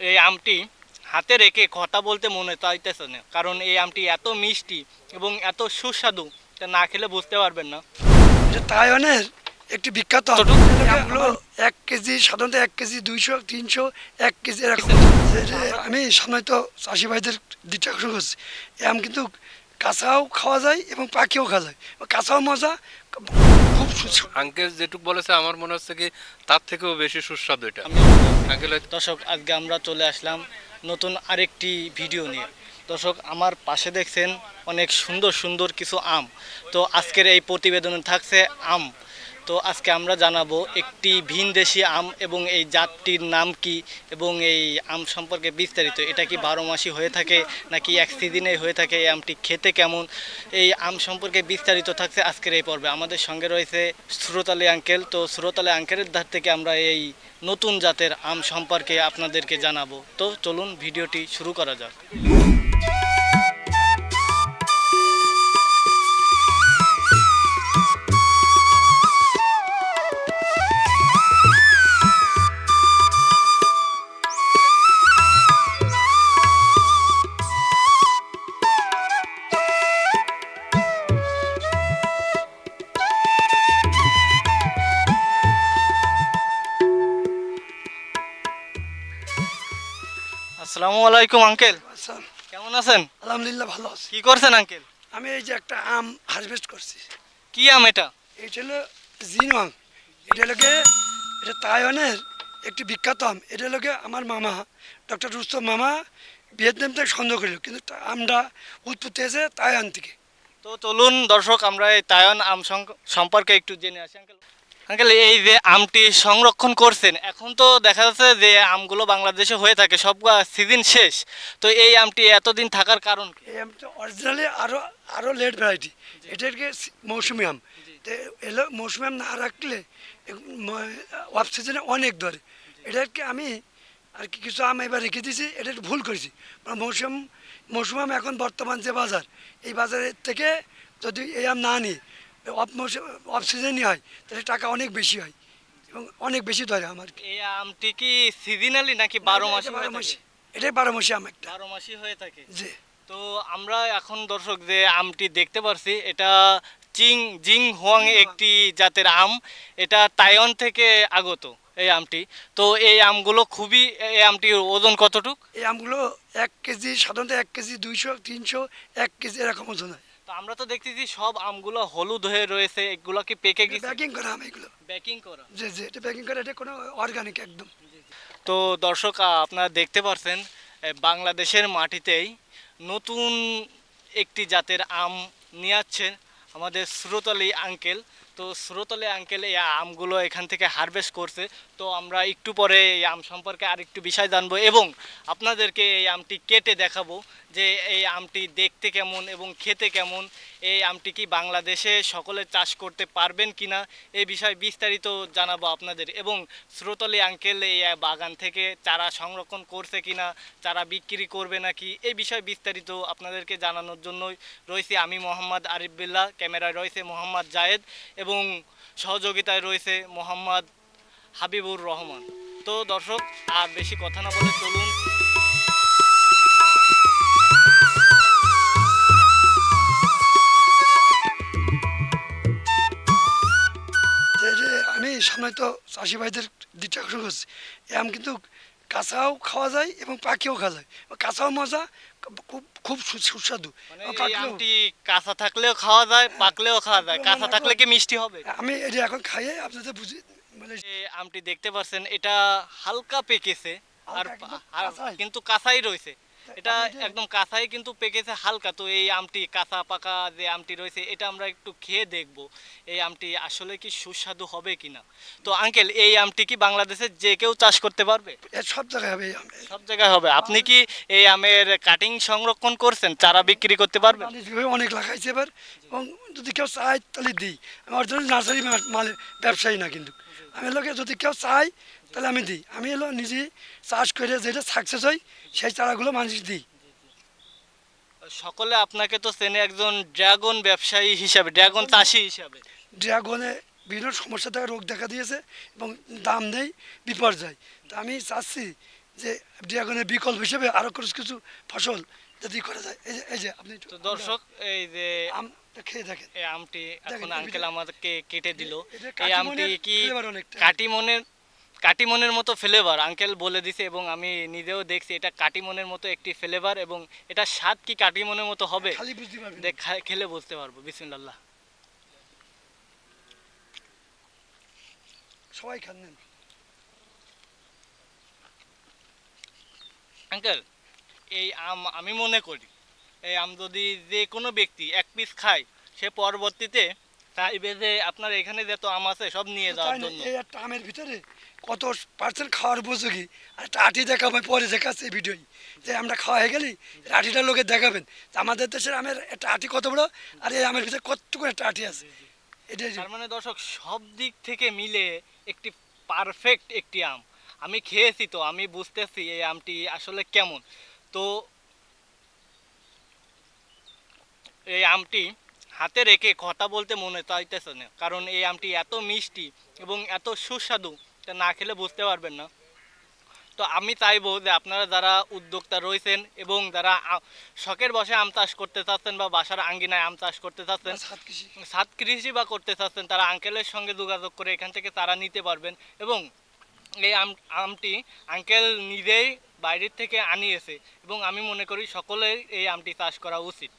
এই আমটি হাতে রেখে কথা বলতে মনে চাইতেছে না। কারণ এই আমটি এত মিষ্টি এবং এত সুস্বাদু তা না খেলে বুঝতে পারবেন না। যে তাইওয়ানের একটি বিখ্যাত। আমগুলো এক কেজি সাধারণত এক কেজি দুইশো তিনশো এক কেজি এরকম। আমি সাধারণত চাষি ভাইদের দিতে শুরু করছি। এই আম কিন্তু কাঁচাও খাওয়া যায় এবং পাখিও খাওয়া যায়। কাঁচাও মজা খুব সুস্বাদু। আঙ্কেল যেটুক বলেছে আমার মনে হচ্ছে কি তার থেকেও বেশি সুস্বাদু এটা। আমি আঙ্কেল দর্শক আজকে আমরা চলে আসলাম নতুন আরেকটি ভিডিও নিয়ে। দর্শক আমার পাশে দেখছেন অনেক সুন্দর সুন্দর কিছু আম। তো আজকের এই প্রতিবেদনে থাকছে আম। তো আজকে আমরা জানাব একটি ভিনদেশি আম এবং এই জাতটির নাম কি এবং এই আম সম্পর্কে বিস্তারিত। এটা কি বারো মাসি হয়ে থাকে নাকি এক সিজনেই হয়ে থাকে? এই আমটি খেতে কেমন? এই আম সম্পর্কে বিস্তারিত থাকছে আজকের এই পর্বে। আমাদের সঙ্গে রয়েছে সুরতালি আঙ্কেল। তো সুরতালি আঙ্কেলের ধার থেকে আমরা এই নতুন জাতের আম সম্পর্কে আপনাদেরকে জানাব। তো চলুন ভিডিওটি শুরু করা যাক। আসসালামু আলাইকুম আঙ্কেল। কেমন আছেন? আলহামদুলিল্লাহ ভালো আছি। কি করছেন আঙ্কেল? আমি এই যে একটা আম হারভেস্ট করছি। কি আম এটা? এটা হলো জিনো আম এটা লোকে এটা তাইওয়ানের একটি বিখ্যাত আম। এটা লোকে আমার মামা ডক্টর রুস্তম মামা ভিয়েতনাম থেকে সংগ্রহ করল। কিন্তু আমটা উৎপত্তি হয়েছে তাইওয়ান থেকে। তো চলুন দর্শক আমরা এই তায়ন আম সম্পর্কে একটু জেনে আসি আঙ্কেল। আঙ্কেল এই যে আমটি সংরক্ষণ করছেন এখন তো দেখা যাচ্ছে যে আমগুলো বাংলাদেশে হয়ে থাকে সব সিজন শেষ। তো এই আমটি এতদিন থাকার কারণ কি? এই আমটা অরিজিনালি আরও আরও লেট ভ্যারাইটি এটাকে মৌসুমি আম। এলো মৌসুমি আম না রাখলে অফ সিজনে অনেক ধরে। এটাকে আমি আর কি কিছু আম এবার রেখে দিয়েছি এটা একটু ভুল করেছি। মৌসুম মৌসুম আম এখন বর্তমান যে বাজার এই বাজারের থেকে যদি এই আম না নিই অফ অফ সিজনই হয় তাহলে টাকা অনেক বেশি হয় এবং অনেক বেশি ধরে আমার। এই আমটি কি সিজনালি নাকি বারো মাসে বারো মাসে এটাই বারো মাসে আম একটা। বারো মাসই হয়ে থাকে। যে তো আমরা এখন দর্শক যে আমটি দেখতে পারছি এটা চিং জিং হোয়াং একটি জাতের আম। এটা তাইওয়ান থেকে আগত এই আমটি। তো এই আমগুলো খুবই এই আমটির ওজন কতটুক? এই আমগুলো এক কেজি সাধারণত এক কেজি দুইশো তিনশো এক কেজি এরকম ওজন হয়। তো আমরা তো দেখতেছি সব আমগুলো হলুদ হয়ে রয়েছে এগুলো কি পেকে গেছে? প্যাকিং করা আম এগুলো। ব্যাকিং করা। যে যে এটা প্যাকিং করা এটা কোনো অর্গানিক একদম। তো দর্শক আপনারা দেখতে পারছেন বাংলাদেশের মাটিতেই নতুন একটি জাতের আম নিয়ে আসছেন আমাদের স্রোতলি আঙ্কেল তো স্রোতলি আঙ্কেল এই আমগুলো এখান থেকে হারভেস্ট করছে। তো আমরা একটু পরে এই আম সম্পর্কে আরেকটু বিষয় জানব এবং আপনাদেরকে এই আমটি কেটে দেখাবো। যে এই আমটি দেখতে কেমন এবং খেতে কেমন, এই আমটি কি বাংলাদেশে সকলে চাষ করতে পারবেন কিনা এই বিষয়ে বিস্তারিত জানাব আপনাদের। এবং স্রোতলি আঙ্কেল, এই বাগান থেকে চারা সংরক্ষণ করছে কি না চারা বিক্রি করবে নাকি এই বিষয়ে বিস্তারিত আপনাদেরকে জানানোর জন্যই রয়েছে আমি মোহাম্মদ আরিফ বিল্লাহ, ক্যামেরায় রয়েছে মোহাম্মদ জায়েদ এবং সহযোগিতায় রয়েছে মোহাম্মদ হাবিবুর রহমান। তো দর্শক, আর বেশি কথা না বলে চলুন আমি সামনে তো চাষি ভাইদের দিতে শুরু করছি এই আম কিন্তু কাঁচাও খাওয়া যায় এবং পাখিও খাওয়া যায়। কাঁচাও মজা খুব খুব সুস্বাদু। মানে আমটি কাঁচা থাকলেও খাওয়া যায় পাকলেও খাওয়া যায়। কাঁচা থাকলে কি মিষ্টি হবে? আমি এটা এখন খাইয়ে আপনাদের বুঝি মানে আমটি দেখতে পাচ্ছেন এটা হালকা পেকেছে। আর। কিন্তু কাঁচাই রয়েছে। এটা একদম কাঁচাই কিন্তু পেকেছে হালকা তো এই আমটি কাঁচা পাকা যে আমটি রয়েছে এটা আমরা একটু খেয়ে দেখব এই আমটি আসলে কি সুস্বাদু হবে কিনা। তো আঙ্কেল এই আমটি কি বাংলাদেশে যে কেউ চাষ করতে পারবে? সব জায়গায় হবে সব জায়গায় হবে। আপনি কি এই আমের কাটিং সংরক্ষণ করছেন চারা বিক্রি করতে পারবেন? অনেক লাগাইছে এবার এবং যদি কেউ চায় তাহলে দিই। আমি অরিজিনাল নার্সারি মাল ব্যবসায়ী না কিন্তু। আমি লোকে যদি কেউ চায় তাহলে আমি দিই। আমি এলো নিজে চাষ করে যেটা সাকসেস হয় সেই চারাগুলো মানুষ দিই। সকলে আপনাকে তো চেনে একজন ড্রাগন ব্যবসায়ী হিসাবে ড্রাগন চাষি হিসাবে। ড্রাগনে বিভিন্ন সমস্যা থেকে রোগ দেখা দিয়েছে এবং দাম নেই বিপর্যয়। তা আমি চাচ্ছি যে ড্রাগনের বিকল্প হিসেবে আরও কিছু কিছু ফসল যদি করা যায়। এই যে এই যে আপনি তো দর্শক এই যে আমটা খেয়ে দেখেন। এই আমটি এখন আঙ্কেল আমাদেরকে কেটে দিল। এই আমটি কি। কাটিমনের কাটিমনের মতো ফ্লেভার আঙ্কেল বলে দিছে এবং আমি নিজেও দেখছি এটা কাটিমনের মতো একটি ফ্লেভার এবং এটা স্বাদ কি কাটিমনের মতো হবে? খালি বুঝতে পারব বিসমিল্লাহ। সবাই খান আঙ্কেল এই আম আমি মনে করি এই আম যদি যে কোনো ব্যক্তি এক পিস খায় সে পরবর্তীতে চাইবে যে আপনার এখানে যত আম আছে সব নিয়ে যাওয়ার জন্য। এই আমের ভিতরে কত পার্সেন্ট খাওয়ার উপযোগী? আর একটা আটি দেখাবো পরে দেখাচ্ছি এই ভিডিওই। যে আমরা খাওয়া হয়ে গেলি আটিটা লোকে দেখাবেন। আমাদের দেশের আমের একটা আটি কত বড়, আর এই আমের ভিতরে কতটুকু একটা আটি আছে। এটা তার মানে দর্শক, সব দিক থেকে মিলে একটি পারফেক্ট একটি আম। আমি খেয়েছি তো, আমি বুঝতেছি এই আমটি আসলে কেমন। তো এই আমটি হাতে রেখে কথা বলতে মনে চাইতেছে না, কারণ এই আমটি এত মিষ্টি এবং এত সুস্বাদু। তা না খেলে বুঝতে পারবেন না। তো আমি চাইব যে আপনারা যারা উদ্যোক্তা রয়েছেন এবং যারা শখের বসে আম চাষ করতে চাচ্ছেন বা বাসার আঙ্গিনায় আম চাষ করতে চাচ্ছেন সাত কৃষি। বা করতে চাচ্ছেন তারা আঙ্কেলের সঙ্গে যোগাযোগ করে এখান থেকে তারা নিতে পারবেন এবং এই আম আমটি আঙ্কেল নিজেই বাইরের থেকে আনিয়েছে এবং আমি মনে করি সকলের এই আমটি চাষ করা উচিত।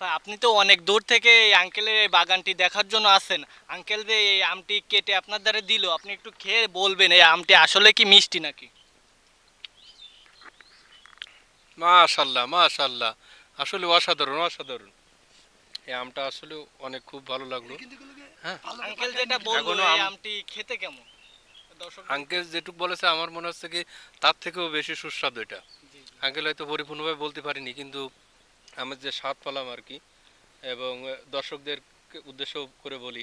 আপনি তো অনেক দূর থেকে এই আঙ্কেলের এই বাগানটি দেখার জন্য আসেন আঙ্কেল যে এই আমটি কেটে আপনার দ্বারা দিল আপনি একটু খেয়ে বলবেন এই আমটি আসলে কি মিষ্টি নাকি? মাশাল্লাহ মাশাল্লাহ। আসলে অসাধারণ অসাধারণ। এই আমটা আসলে অনেক খুব ভালো লাগল। হ্যাঁ। আঙ্কেল যেটা বলল এই আমটি খেতে কেমন? দর্শক আঙ্কেল যেটুক বলেছে আমার মনে হচ্ছে কি তার থেকেও বেশি সুস্বাদু এটা। আঙ্কেল হয়তো পরিপূর্ণভাবে বলতে পারিনি কিন্তু আমার যে স্বাদ পেলাম আর কি এবং দর্শকদের উদ্দেশ্য করে বলি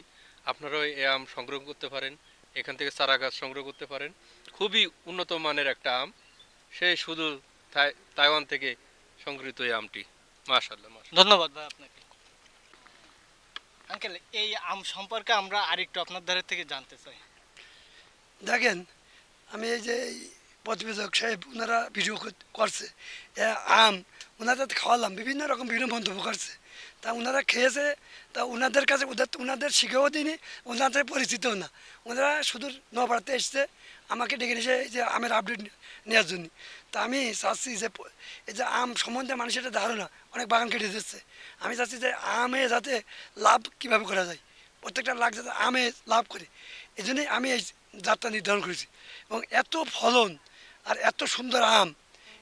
আপনারাও এই আম সংগ্রহ করতে পারেন এখান থেকে চারা গাছ সংগ্রহ করতে পারেন। খুবই উন্নত মানের একটা আম সেই শুধু তাইওয়ান থেকে সংগৃহীত এই আমটি। মাশাল্লাহ ধন্যবাদ ভাই আপনাকে। আঙ্কেল এই আম সম্পর্কে আমরা আরেকটু আপনার ধারে থেকে জানতে চাই। দেখেন আমি এই যে এই প্রতিবেদক সাহেব ওনারা ভিডিও করছে আম ওনাদের খাওয়ালাম, বিভিন্ন রকম বিভিন্ন মন্তব্য করছে। তা ওনারা খেয়েছে, তা ওনাদের কাছে ওদের ওনাদের শিখেও দিইনি ওনাদের পরিচিতও না। ওনারা শুধু নপাড়াতে এসছে, আমাকে ডেকে নিয়েছে এই যে আমের আপডেট নেওয়ার জন্য। তা আমি চাচ্ছি যে এই যে আম সম্বন্ধে মানুষের একটা ধারণা, অনেক বাগান কেটে দিচ্ছে আমি চাচ্ছি যে আমে যাতে লাভ কীভাবে করা যায়। প্রত্যেকটা লাখ যাতে আমে লাভ করে। এই জন্যই আমি এই যাত্রা নির্ধারণ করেছি। এবং এত ফলন আর এত সুন্দর আম,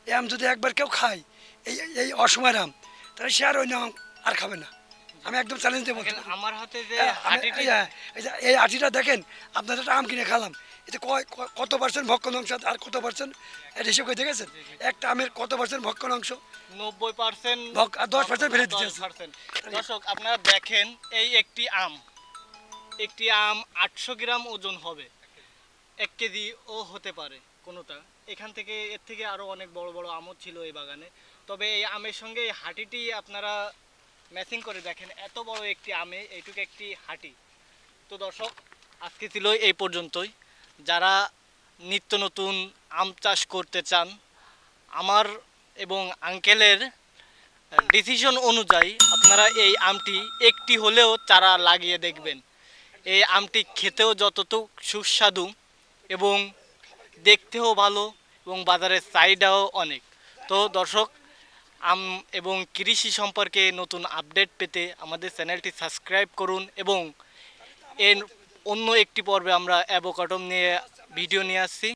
এই আম যদি একবার কেউ খায় এই এই অসময়ের আম তাহলে সে আর অন্য আম আর খাবে না। আমি একদম চ্যালেঞ্জ বলতে আমার হাতে যে হ্যাঁ, এই যে- এই আটিটা দেখেন আপনার একটা আম কিনে খেলাম। এতে কয়- কত পার্সেন্ট ভক্ষণ অংশ আর কত পার্সেন্ট এটা হিসেব করে দেখেছেন? একটা আমের কত পার্সেন্ট ভক্ষণ অংশ? নব্বই পার্সেন্ট আর 10% ফেলে দিতে আছে। দর্শক আপনারা দেখেন এই একটি আম। একটি আম আটশো গ্রাম ওজন হবে। এক কেজি ও হতে পারে কোনোটা। এখান থেকে এর থেকে আরও অনেক বড় বড় আমও ছিল এই বাগানে। তবে এই আমের সঙ্গে এই হাঁটিটি আপনারা ম্যাচিং করে দেখেন। এত বড় একটি আমে, এইটুকু একটি হাঁটি। তো দর্শক, আজকে ছিল এই পর্যন্তই। যারা নিত্য নতুন আম চাষ করতে চান, আমার এবং আঙ্কেলের ডিসিশন অনুযায়ী আপনারা এই আমটি একটি হলেও চারা লাগিয়ে দেখবেন। এই আমটি খেতেও যতটুক সুস্বাদু এবং দেখতেও ভালো এবং বাজারের চাহিদাও অনেক। তো দর্শক আম এবং কৃষি সম্পর্কে নতুন আপডেট পেতে আমাদের চ্যানেলটি সাবস্ক্রাইব করুন এবং এর অন্য একটি পর্বে আমরা অ্যাভোকাডম নিয়ে ভিডিও নিয়ে আসছি।